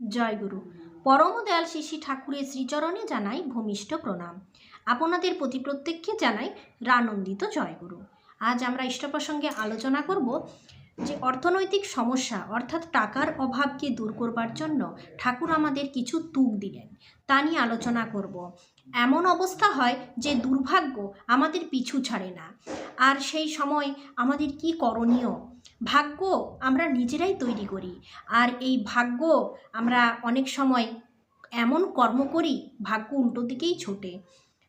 জয়গুরু। পরম দয়াল শিশি ঠাকুরের শ্রীচরণে জানাই ভূমিষ্ঠ প্রণাম। আপনাদের প্রতি প্রত্যেককে জানাই রানন্দিত জয়গুরু। আজ আমরা ইষ্ট প্রসঙ্গে আলোচনা করব যে অর্থনৈতিক সমস্যা, অর্থাৎ টাকার অভাবকে দূর করবার জন্য ঠাকুর আমাদের কিছু তুক দিলেন। তা নিয়ে আলোচনা করব। এমন অবস্থা হয় যে দুর্ভাগ্য আমাদের পিছু ছাড়ে না। আর সেই সময় আমাদের কি করণীয়? ভাগ্য আমরা নিজেরাই তৈরি করি। আর এই ভাগ্য আমরা অনেক সময় এমন কর্ম করি, ভাগ্য উল্টো দিকেই ছোটে।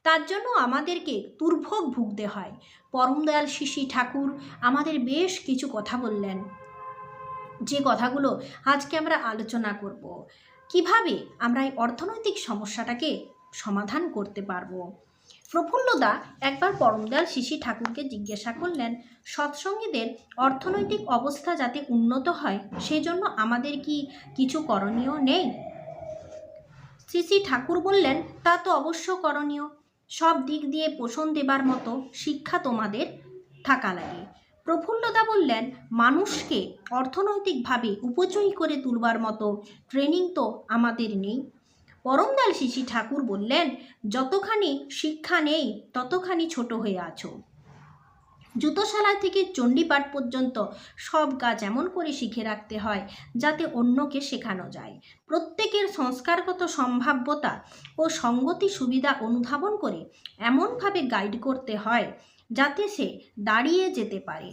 তার জন্য আমাদেরকে দুর্ভোগ ভুগতে হয়। পরমদয়াল শিশি ঠাকুর আমাদের বেশ কিছু কথা বললেন। যে কথাগুলো আজকে আমরা আলোচনা করব। কীভাবে আমরা এই অর্থনৈতিক সমস্যাটাকে সমাধান করতে পারব? প্রফুল্লদা একবার পরমদয়াল শিশি ঠাকুরকে জিজ্ঞাসা করলেন, সৎসঙ্গীদের অর্থনৈতিক অবস্থা যাতে উন্নত হয় সেই জন্য আমাদের কি কিছু করণীয় নেই? শ্রী ঠাকুর বললেন, তা তো অবশ্য করণীয়। সব দিক দিয়ে পোষণ দেবার মতো শিক্ষা তোমাদের থাকা লাগে। প্রফুল্লদা বললেন, মানুষকে অর্থনৈতিকভাবে উপচয়ী করে তুলবার মতো ট্রেনিং তো আমাদের নেই। পরমদাল শিশি ঠাকুর বললেন, যতখানি শিক্ষা নেই, ততখানি ছোট হয়ে আছো। জুতোশালা থেকে চণ্ডীপাঠ পর্যন্ত সব কাজ এমন করে শিখে রাখতে হয় যাতে অন্যকে শেখানো যায়। প্রত্যেকের সংস্কারগত সম্ভাব্যতা ও সঙ্গতি সুবিধা অনুধাবন করে এমনভাবে গাইড করতে হয় যাতে সে দাঁড়িয়ে যেতে পারে।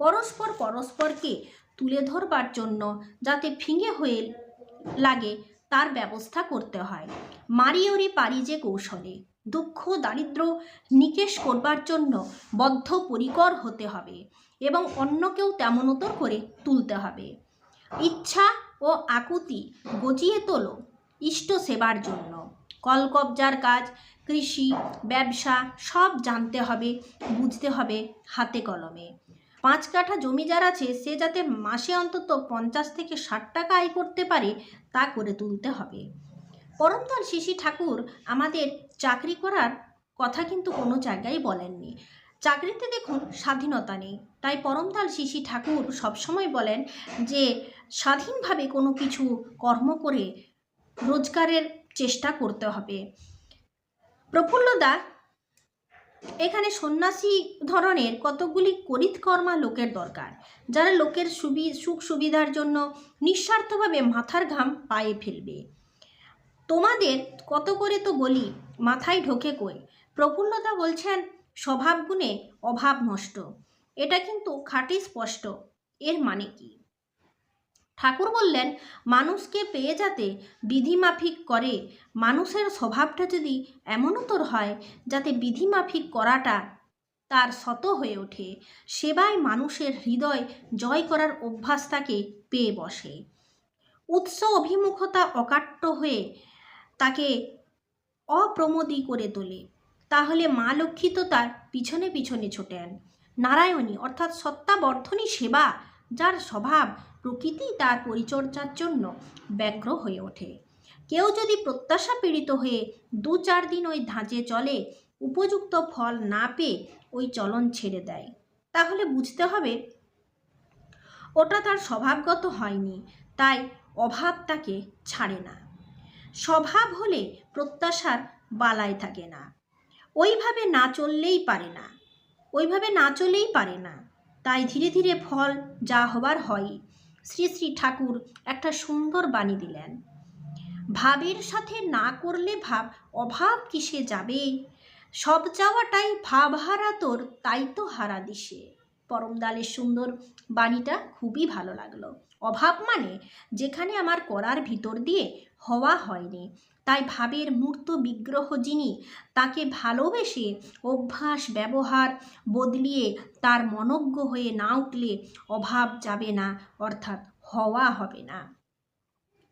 পরস্পর পরস্পরকে তুলে ধরবার জন্য যাতে ফিঙে হয়ে লাগে তার ব্যবস্থা করতে হয়। মারিওরি পারি যে কৌশলে দুঃখ, দারিদ্র নিকেশ করবার জন্য বদ্ধপরিকর হতে হবে এবং অন্যকেও তেমনতর করে তুলতে হবে। ইচ্ছা ও আকুতি গজিয়ে তোলো ইষ্ট সেবার জন্য। কলকবজার কাজ, কৃষি, ব্যবসা সব জানতে হবে, বুঝতে হবে হাতে কলমে। পাঁচ কাঠা জমি যার আছে, সে যাতে মাসে অন্তত পঞ্চাশ থেকে ষাট টাকা আয় করতে পারে তা করে তুলতে হবে। পরমদল শিশি ঠাকুর আমাদের চাকরি করার কথা কিন্তু কোনো জায়গায় বলেননি। চাকরিতে দেখুন স্বাধীনতা নেই। তাই পরমদাল শিশি ঠাকুর সবসময় বলেন যে, স্বাধীনভাবে কোনো কিছু কর্ম করে রোজগারের চেষ্টা করতে হবে। প্রফুল্লদা, এখানে সন্ন্যাসী ধরনের কতগুলি করিতকর্মা লোকের দরকার, যারা লোকের সুবি সুখ সুবিধার জন্য নিঃস্বার্থভাবে মাথার ঘাম পায়ে ফেলবে। তোমাদের কত করে তো বলি, মাথায় ঢোকে কই। প্রফুল্লতা বলছেন, স্বভাব গুণে অভাব নষ্ট। এটা কিন্তু খাঁটি স্পষ্ট, এর মানে কি? ঠাকুর বললেন, মানুষকে পেয়ে যাতে বিধিমাফিক করে, মানুষের স্বভাবটা যদি এমনতর হয়, যাতে বিধিমাফিক করাটা তার শত হয়ে ওঠে, সেবায় মানুষের হৃদয় জয় করার অভ্যাস তাকে পেয়ে বসে। উৎস অভিমুখতা অকাট্য হয়ে তাকে অপ্রমোদী করে তোলে। তাহলে মা লক্ষ্মী তো তার পিছনে পিছনে ছোটেন। নারায়ণী অর্থাৎ সত্তাবর্ধনী সেবা, যার স্বভাব প্রকৃতি তার পরিচর্যার জন্য ব্যগ্র হয়ে ওঠে। কেউ যদি প্রত্যাশা পীড়িত হয়ে দু চার দিন ওই ধাঁচে চলে, উপযুক্ত ফল না পেয়ে ওই চলন ছেড়ে দেয়। তাহলে বুঝতে হবে, ওটা তার স্বভাবগত হয়নি, তাই অভাব তাকে ছাড়ে না। স্বভাব হলে প্রত্যাশার বালায় থাকে না। ওইভাবে না চললেই পারে না। ওইভাবে না চলেই পারে না। তাই ধীরে ধীরে ফল যা হবার হয়, শ্রী শ্রী ঠাকুর একটা সুন্দর বাণী দিলেন। ভাবের সাথে না করলে ভাব অভাব কিসে যাবে? সব চাওয়াটাই ভাব হারা তোর, তাই তো হারা দিশে। পরমদালের সুন্দর বাণীটা খুবই ভালো লাগল। অভাব মানে যেখানে আমার করার ভিতর দিয়ে হওয়া হয়নি। তাই ভাবের মূর্ত বিগ্রহ যিনি, তাকে ভালোবেসে অভ্যাস, ব্যবহার বদলিয়ে তার মনজ্ঞ হয়ে না উঠলে অভাব যাবে না, অর্থাৎ হওয়া হবে না।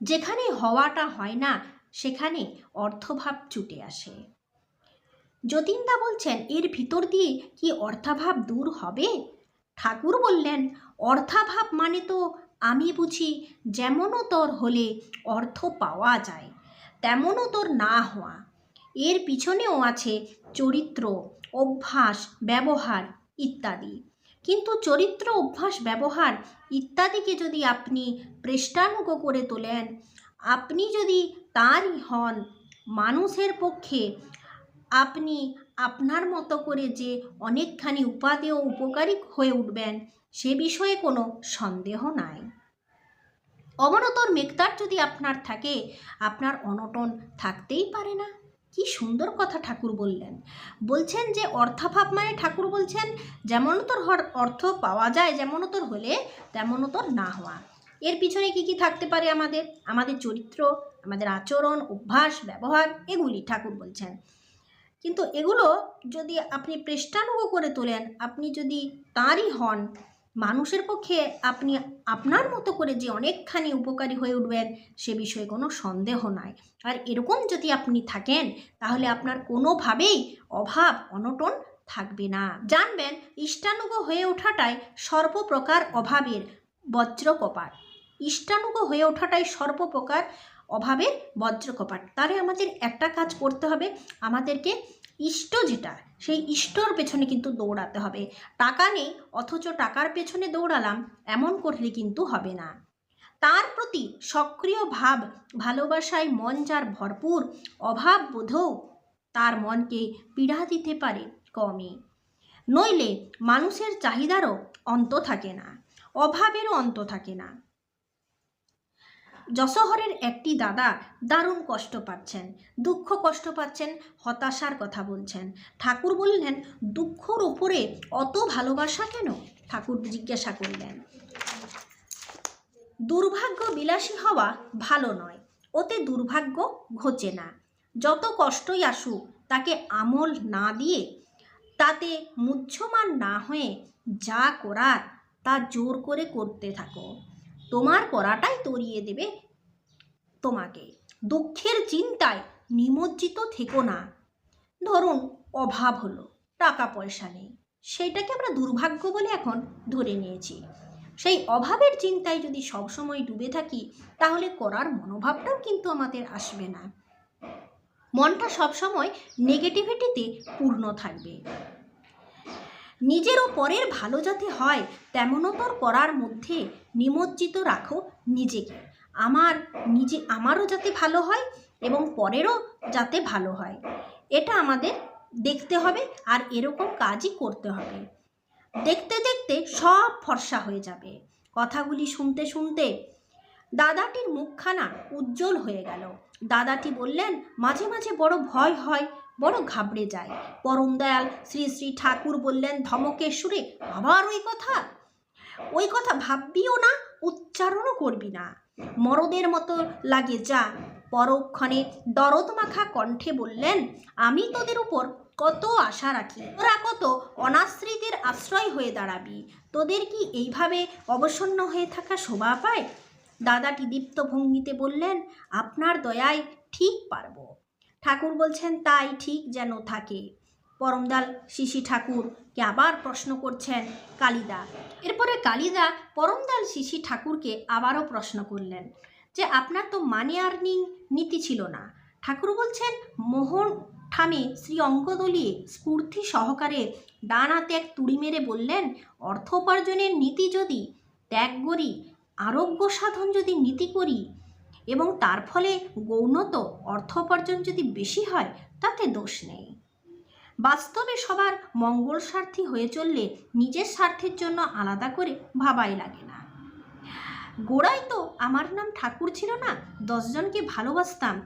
যেখানে হওয়াটা হয় না, সেখানে অর্থভাব ছুটে আসে। যতীনদা বলছেন, এর ভিতর দিয়ে কি অর্থাভাব দূর হবে? ঠাকুর বললেন, অর্থাভাব মানে তো আমি বুঝি যেমনও তোর হলে অর্থ পাওয়া যায়, তেমনও তোর না হওয়া। এর পিছনেও আছে চরিত্র, অভ্যাস, ব্যবহার ইত্যাদি। কিন্তু চরিত্র, অভ্যাস, ব্যবহার ইত্যাদিকে যদি আপনি পৃষ্ঠানুগ করে তোলেন, আপনি যদি তারই হন, মানুষের পক্ষে আপনি আপনার মতো করে যে অনেকখানি উপাদেয় উপকারী হয়ে উঠবেন সে বিষয়ে কোনো সন্দেহ নাই। অবনতর মেঘতার যদি আপনার থাকে, আপনার অনটন থাকতেই পারে না। কি সুন্দর কথা ঠাকুর বললেন। বলছেন যে অর্থাভাব মানে ঠাকুর বলছেন যেমন তোর অর্থ পাওয়া যায় যেমন তোর হলে তেমন তোর না হওয়া। এর পিছনে কি কি থাকতে পারে আমাদের? আমাদের চরিত্র, আমাদের আচরণ, অভ্যাস, ব্যবহার, এগুলি ঠাকুর বলছেন। কিন্তু এগুলো যদি আপনি প্রেষ্টানুগ করে তোলেন, আপনি যদি তাঁরই হন মানুষের পক্ষে আপনি আপনার মতো করে যে অনেকখানি উপকারী হয়ে উঠবেন, সে বিষয়ে কোনো সন্দেহ নাই। আর এরকম যদি আপনি থাকেন, তাহলে আপনার কোনোভাবেই অভাব, অনটন থাকবে না। জানবেন, ইষ্টানুগ হয়ে ওঠাটাই সর্বপ্রকার অভাবের বজ্রকপাট। ইষ্টানুগ হয়ে ওঠাটাই সর্বপ্রকার অভাবের বজ্রকপাট। তাহলে আমাদের একটা কাজ করতে হবে, আমাদেরকে ইষ্ট যেটা সেই ইষ্টর পেছনে কিন্তু দৌড়াতে হবে। টাকা নেই, অথচ টাকার পেছনে দৌড়ালাম, এমন করলে কিন্তু হবে না। তার প্রতি সক্রিয় ভাব, ভালোবাসায় মন যার ভরপুর, অভাব বোধও তার মনকে পীড়া দিতে পারে কমে। নইলে মানুষের চাহিদারও অন্ত থাকে না, অভাবেরও অন্ত থাকে না। যশোহরের একটি দাদা দারুণ কষ্ট পাচ্ছেন, দুঃখ কষ্ট পাচ্ছেন, হতাশার কথা বলছেন। ঠাকুর বললেন, দুঃখর উপরে অত ভালোবাসা কেন? ঠাকুর জিজ্ঞাসা করলেন। দুর্ভাগ্য বিলাসী হওয়া ভালো নয় ওতে দুর্ভাগ্য ঘোচে না। যত কষ্টই আসুক, তাকে আমল না দিয়ে, তাতে মুহ্যমান না হয়ে যা করার তা জোর করে করতে থাকো। তোমার করাটাই তরিয়ে দেবে তোমাকে। দুঃখের চিন্তায় নিমজ্জিত থেকো না। ধরুন, অভাব হলো টাকা পয়সা নেই। সেইটাকে আমরা দুর্ভাগ্য বলে এখন ধরে নিয়েছি। সেই অভাবের চিন্তায় যদি সবসময় ডুবে থাকি, তাহলে করার মনোভাবটাও কিন্তু আমাদের আসবে না। মনটা সবসময় নেগেটিভিটিতে পূর্ণ থাকবে। নিজের পরের ভালো যাতে হয় তেমনতর করার মধ্যে নিমজ্জিত রাখো নিজেকে। আমার নিজে, আমারও যাতে ভালো হয় এবং পরেরও যাতে ভালো হয়। এটা আমাদের দেখতে হবে আর এরকম কাজই করতে হবে। দেখতে দেখতে সব ফর্সা হয়ে যাবে। কথাগুলি শুনতে শুনতে দাদাটির মুখখানা উজ্জ্বল হয়ে গেল। দাদাটি বললেন, মাঝে মাঝে বড় ভয় হয়। বড় ঘাবড়ে যায়। পরম দয়াল শ্রী শ্রী ঠাকুর বললেন, ধমকেশ্বরে, আবার ওই কথা? ওই কথা ভাববিও না, উচ্চারণও করবি না। মরদের মতো লাগে যা। পরক্ষণে দরদ মাখা কণ্ঠে বললেন, আমি তোদের উপর কত আশা রাখি। তোরা কত অনাশ্রিতের আশ্রয় হয়ে দাঁড়াবি। তোদের কি এইভাবে অবসন্ন হয়ে থাকা শোভা পায়? দাদাটি দীপ্ত ভঙ্গিতে বললেন, আপনার দয়ায় ঠিক পারব। ঠাকুর বলছেন, তাই ঠিক যেন থাকে। পরমদাল শিশি ঠাকুরকে আবার প্রশ্ন করছেন, কালিদা। এরপরে কালিদা পরমদাল শিশি ঠাকুরকে আবারও প্রশ্ন করলেন যে, আপনার তো মানি আর্নিং নীতি ছিল না। ঠাকুর বলছেন, মোহন ঠামে শ্রী অঙ্কদলিয়ে স্ফূর্তি সহকারে ডান এক তুড়ি মেরে বললেন, অর্থ উপার্জনের নীতি যদি, ত্যাগ করি, আরোগ্য সাধন যদি নীতি করি এবং তার ফলে গৌণত অর্থ উপার্জন যদি বেশি হয়, তাতে দোষ নেই। বাস্তবে সবার মঙ্গল স্বার্থী হয়ে চললে নিজের স্বার্থের জন্য আলাদা করে ভাবাই লাগে না। গোড়ায় তো আমার নাম ঠাকুর ছিল না, দশজনকে ভালোবাসতাম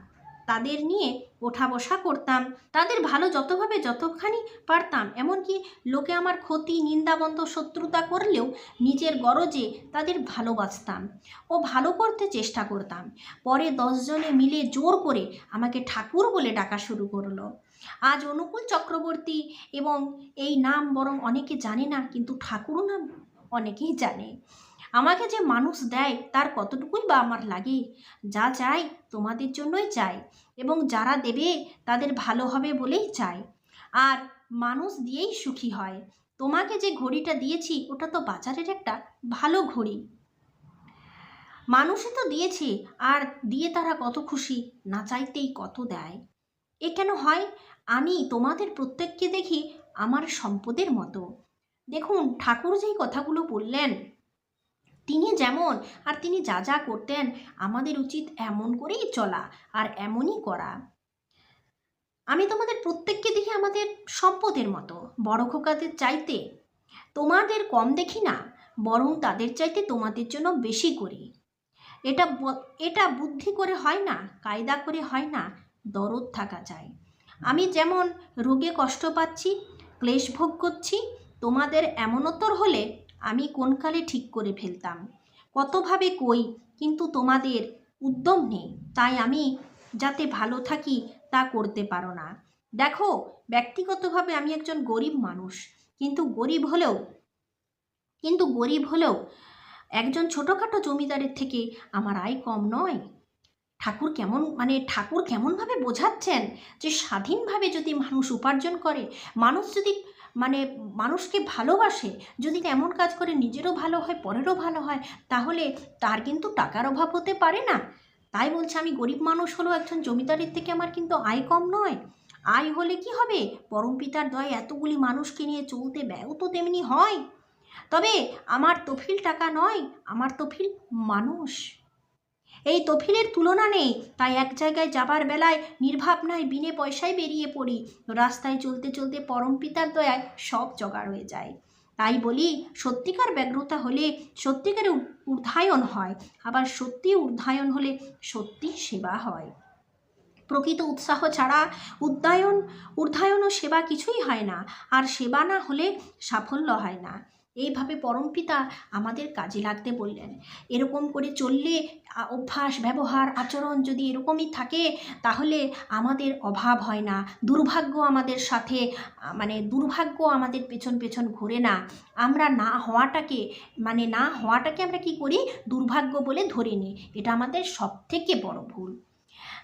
তাদের নিয়ে ওঠা বসা করতাম। তাদের ভালো যতভাবে যতখানি পারতাম, এমনকি লোকে আমার ক্ষতি, নিন্দাবন্ধ শত্রুতা করলেও নিজের গরজে তাদের ভালোবাসতাম ও ভালো করতে চেষ্টা করতাম। পরে দশজনে মিলে জোর করে আমাকে ঠাকুর বলে ডাকা শুরু করল। আজ অনুকূল চক্রবর্তী এবং এই নাম বরং অনেকে জানে না, কিন্তু ঠাকুরও নাম অনেকেই জানে। আমাকে যে মানুষ দেয়, তার কতটুকুই বা আমার লাগে? যা চাই তোমাদের জন্যই চাই এবং যারা দেবে, তাদের ভালো হবে বলেই চাই। আর মানুষ দিয়েই সুখী হয়। তোমাকে যে ঘড়িটা দিয়েছি, ওটা তো বাজারের একটা ভালো ঘড়ি। মানুষই তো দিয়েছে, আর দিয়ে তারা কত খুশি, না চাইতেই কত দেয়। এ কেন হয়? আমি তোমাদের প্রত্যেককে দেখি আমার সম্পদের মতো। দেখুন, ঠাকুর যেই কথাগুলো বললেন তিনি যেমন, আর তিনি যা যা করতেন আমাদের উচিত এমন করেই চলা আর এমনই করা। আমি তোমাদের প্রত্যেককে দেখি আমাদের সম্পদের মতো, বড় খোকাদের চাইতে। তোমাদের কম দেখি না, বরং তাদের চাইতে তোমাদের জন্য বেশি করি। এটা এটা বুদ্ধি করে হয় না, কায়দা করে হয় না, দরদ থাকা চাই আমি যেমন রোগে কষ্ট পাচ্ছি, ক্লেশ ভোগ করছি, তোমাদের এমনতর হলে আমি কোনকালে ঠিক করে ফেলতাম? কতভাবে কই, কিন্তু তোমাদের উদ্যম নেই, তাই আমি যাতে ভালো থাকি তা করতে পারো না। দেখো, ব্যক্তিগতভাবে আমি একজন গরিব মানুষ, কিন্তু গরিব হলেও, কিন্তু গরিব হলেও একজন ছোটোখাটো জমিদারের থেকে আমার আয় কম নয়। ঠাকুর কেমন মানে ঠাকুর কেমনভাবে বোঝাচ্ছেন যে স্বাধীনভাবে যদি মানুষ উপার্জন করে, মানুষ যদি মানে মানুষকে ভালোবাসে, যদি এমন কাজ করে নিজেরও ভালো হয়, পরেরও ভালো হয়, তাহলে তার কিন্তু টাকার অভাব হতে পারে না। তাই বলছে, আমি গরিব মানুষ হলেও একজন জমিদারের থেকে আমার কিন্তু আয় কম নয়। আয় হলে কি হবে? পরম পিতার দয় এতগুলি মানুষকে নিয়ে চলতে ব্যয় তো তেমনি হয়। তবে আমার তফিল টাকা নয়, আমার তফিল মানুষ। এই তফিলের তুলনা নেই। তাই এক জায়গায় যাবার বেলায় নির্ভাবনায় বিনে পয়সায় বেরিয়ে পড়ি। রাস্তায় চলতে চলতে পরম পিতার দয়ায় সব জোগাড় হয়ে যায়। তাই বলি, সত্যিকার ব্যগ্রতা হলে সত্যিকার উ- ঊর্ধ্বায়ন হয়। আবার সত্যি ঊর্ধ্বায়ন হলে সত্যি সেবা হয়। প্রকৃত উৎসাহ ছাড়া উদ্যায়ন, ঊর্ধ্বায়ন ও সেবা কিছুই হয় না। আর সেবা না হলে সাফল্য হয় না। এইভাবে পরমপিতা আমাদের কাজে লাগতে বললেন। এরকম করে চললে অভ্যাস, ব্যবহার, আচরণ যদি এরকমই থাকে, তাহলে আমাদের অভাব হয় না। দুর্ভাগ্য আমাদের সাথে মানে দুর্ভাগ্য আমাদের পেছন পেছন ঘুরে না। আমরা না হওয়াটাকে মানে না হওয়াটাকে আমরা কি করি? দুর্ভাগ্য বলে ধরে নিই। এটা আমাদের সব থেকে বড় ভুল।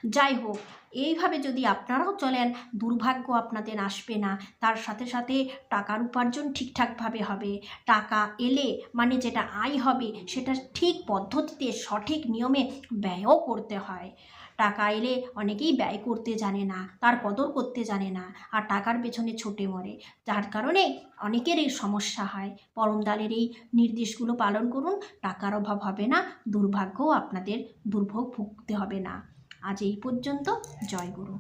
যাই হোক এইভাবে যদি আপনারাও চলেন, দুর্ভাগ্য আপনাদের আসবে না। তার সাথে সাথে টাকার উপার্জন ঠিকঠাকভাবে হবে। টাকা এলে মানে যেটা আয় হবে, সেটা ঠিক পদ্ধতিতে, সঠিক নিয়মে ব্যয়ও করতে হয়। টাকা এলে অনেকেই ব্যয় করতে জানে না, তার কদর করতে জানে না, আর টাকার পেছনে ছোটে মরে। যার কারণে অনেকের এই সমস্যা হয়। পরমদালের এই নির্দেশগুলো পালন করুন, টাকার অভাব হবে না, দুর্ভাগ্যও আপনাদের দুর্ভোগ ভুগতে হবে না। আজ এই পর্যন্ত জয় গুরু।